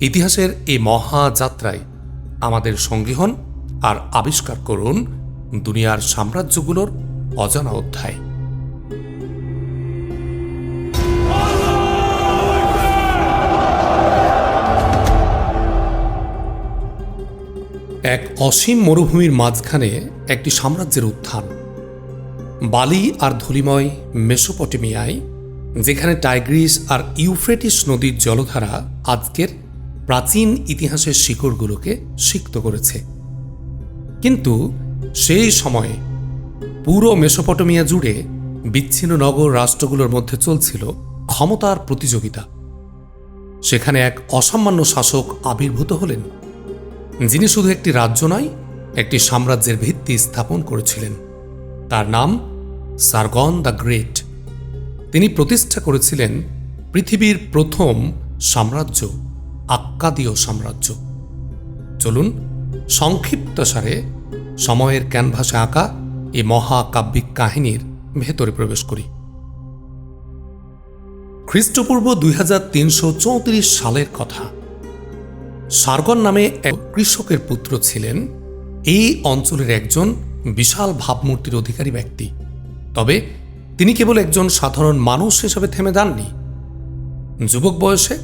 ইতিহাসের এই মহাযাত্রায় আমাদের সঙ্গী হন আর আবিষ্কার করুন দুনিয়ার সাম্রাজ্যগুলোর অজানা অধ্যায়। এক অসীম মরুভূমির মাঝখানে একটি সাম্রাজ্যের উত্থান। বালি আর ধুলিময় মেসোপটেমিয়ায়, যেখানে টাইগ্রিস আর ইউফ্রেটিস নদীর জলধারা আজকের প্রাচীন ইতিহাসের শিকড়গুলোকে সিক্ত করেছে। কিন্তু সেই সময়ে পুরো মেসোপটেমিয়া জুড়ে বিচ্ছিন্ন নগর রাষ্ট্রগুলোর মধ্যে চলছিল ক্ষমতার প্রতিযোগিতা। সেখানে এক অসামান্য শাসক আবির্ভূত হলেন, যিনি শুধু একটি রাজ্য নয়, একটি সাম্রাজ্যের ভিত্তি স্থাপন করেছিলেন। তার নাম সারগন দ্য গ্রেট। তিনি প্রতিষ্ঠা করেছিলেন পৃথিবীর প্রথম সাম্রাজ্য। আক্কাদীয় সাম্রাজ্য। চলুন সংক্ষিপ্তসারে সময়ের ক্যানভাসে আঁকা এই মহাকাব্যিক কাহিনীর ভেতরে প্রবেশ করি। খ্রিস্টপূর্ব দুই হাজার তিনশো চৌত্রিশ সালের কথা। সার্গন নামে এক কৃষকের পুত্র ছিলেন। এই অঞ্চলের একজন বিশাল ভাবমূর্তির অধিকারী ব্যক্তি। তবে তিনি কেবল একজন সাধারণ মানুষ হিসেবে থেমে যাননি। যুবক বয়সে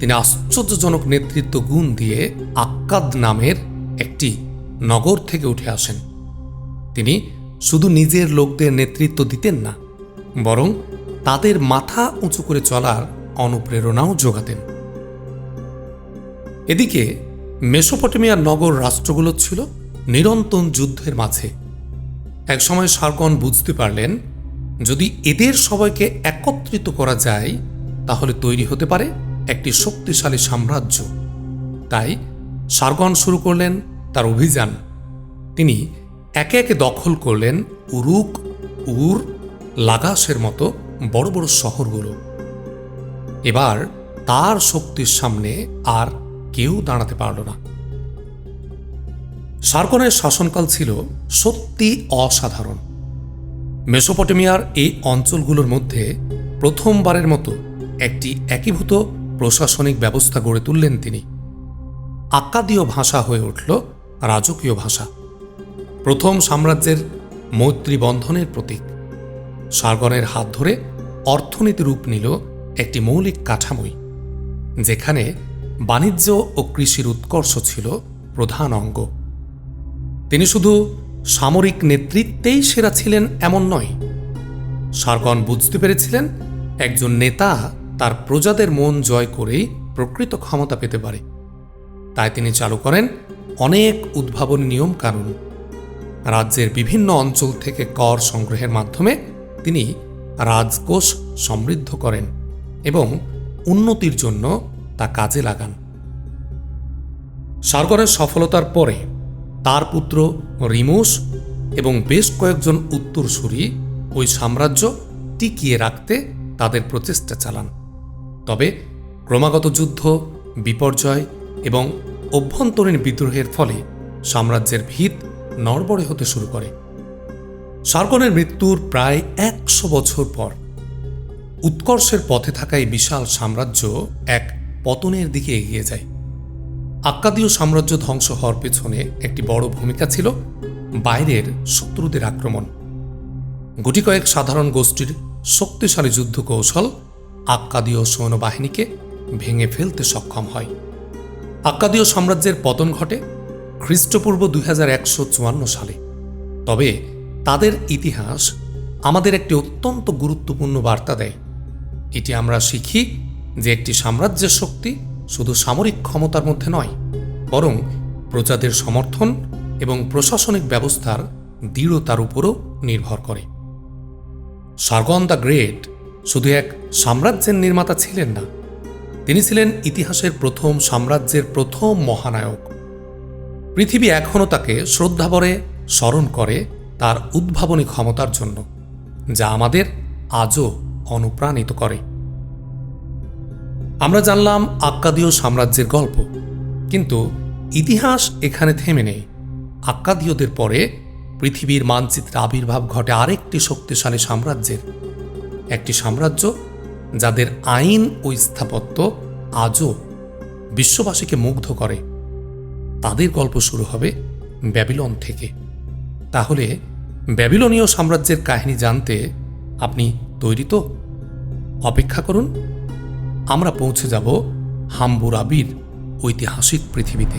তিনি আশ্চর্যজনক নেতৃত্ব গুণ দিয়ে আক্কাদ নামের একটি নগর থেকে উঠে আসেন। তিনি শুধু নিজের লোকদের নেতৃত্ব দিতেন না, বরং তাদের মাথা উঁচু করে চলার অনুপ্রেরণাও যোগাতেন। এদিকে মেসোপটেমিয়ার নগর রাষ্ট্রগুলো ছিল নিরন্তন যুদ্ধের মাঝে। একসময় সার্গন বুঝতে পারলেন, যদি এদের সবাইকে একত্রিত করা যায়, তাহলে তৈরি হতে পারে একটি শক্তিশালী সাম্রাজ্য। তাই সার্গন শুরু করলেন তার অভিযান। তিনি একে একে দখল করলেন উরুক, উর লাগাসের মতো বড় বড় শহরগুলো। এবার তার শক্তির সামনে আর কেউ দাঁড়াতে পারল না। সার্কনের শাসনকাল ছিল সত্যি অসাধারণ। মেসোপটেমিয়ার এই অঞ্চলগুলোর মধ্যে প্রথমবারের মতো একটি একীভূত প্রশাসনিক ব্যবস্থা গড়ে তুললেন তিনি। আক্কাদীয় ভাষা হয়ে উঠল রাজকীয় ভাষা। প্রথম সাম্রাজ্যের মৈত্রী বন্ধনের প্রতীক। সার্গনের হাত ধরে অর্থনীতি রূপ নিল একটি মৌলিক কাঠামোই, যেখানে বাণিজ্য ও কৃষির উৎকর্ষ ছিল প্রধান অঙ্গ। তিনি শুধু সামরিক নেতৃত্বেই সেরা ছিলেন এমন নয় সার্গন বুঝতে পেরেছিলেন একজন নেতা তার প্রজাদের মন জয় করেই প্রকৃত ক্ষমতা পেতে পারে। তাই তিনি চালু করেন অনেক উদ্ভাবন নিয়ম কানুন। রাজ্যের বিভিন্ন অঞ্চল থেকে কর সংগ্রহের মাধ্যমে তিনি রাজকোষ সমৃদ্ধ করেন এবং উন্নতির জন্য তা কাজে লাগান। সার্গনের সফলতার পরে তার পুত্র রিমোস এবং বেশ কয়েকজন উত্তরসূরি ওই সাম্রাজ্য টিকিয়ে রাখতে তাদের প্রচেষ্টা চালান। তবে ক্রমাগত যুদ্ধ, বিপর্যয় এবং অভ্যন্তরীণ বিদ্রোহের ফলে সাম্রাজ্যের ভিত নড়বড়ে হতে শুরু করে। সার্গনের মৃত্যুর প্রায় একশো বছর পর উৎকর্ষের পথে থাকা এই বিশাল সাম্রাজ্য এক পতনের দিকে এগিয়ে যায়। আক্কাদীয় সাম্রাজ্য ধ্বংস হওয়ার পেছনে একটি বড় ভূমিকা ছিল বাইরের শত্রুদের আক্রমণ। গুটি কয়েক সাধারণ গোষ্ঠীর শক্তিশালী যুদ্ধ কৌশল আক্কাদীয় সৈন্যবাহিনীকে ভেঙে ফেলতে সক্ষম হয়। আক্কাদীয় সাম্রাজ্যের পতন ঘটে খ্রিস্টপূর্ব দু হাজার একশো চুয়ান্ন সালে। তবে তাদের ইতিহাস আমাদের একটি অত্যন্ত গুরুত্বপূর্ণ বার্তা দেয়। এটি আমরা শিখি যে একটি সাম্রাজ্যের শক্তি শুধু সামরিক ক্ষমতার মধ্যে নয়, বরং প্রজাদের সমর্থন এবং প্রশাসনিক ব্যবস্থার দৃঢ়তার উপরও নির্ভর করে। সার্গন দ্য গ্রেট শুধু এক সাম্রাজ্যের নির্মাতা ছিলেন না, তিনি ছিলেন ইতিহাসের প্রথম সাম্রাজ্যের প্রথম মহানায়ক। পৃথিবী এখনও তাকে শ্রদ্ধাভরে স্মরণ করে তার উদ্ভাবনী ক্ষমতার জন্য, যা আমাদের আজও অনুপ্রাণিত করে। আমরা জানলাম আক্কাদীয় সাম্রাজ্যের গল্প, কিন্তু ইতিহাস এখানে থেমে নেই। আক্কাদীয়দের পরে পৃথিবীর মানচিত্রে আবির্ভাব ঘটে আরেকটি শক্তিশালী সাম্রাজ্যের একটি সাম্রাজ্য যাদের আইন ও স্থাপত্য আজও বিশ্ববাসীকে মুগ্ধ করে। তাদের গল্প শুরু হবে ব্যাবিলন থেকে। তাহলে ব্যাবিলনীয় সাম্রাজ্যের কাহিনী জানতে আপনি তৈরি তো? অপেক্ষা করুন। আমরা পৌঁছে যাব হাম্বুরাবির ঐতিহাসিক পৃথিবীতে।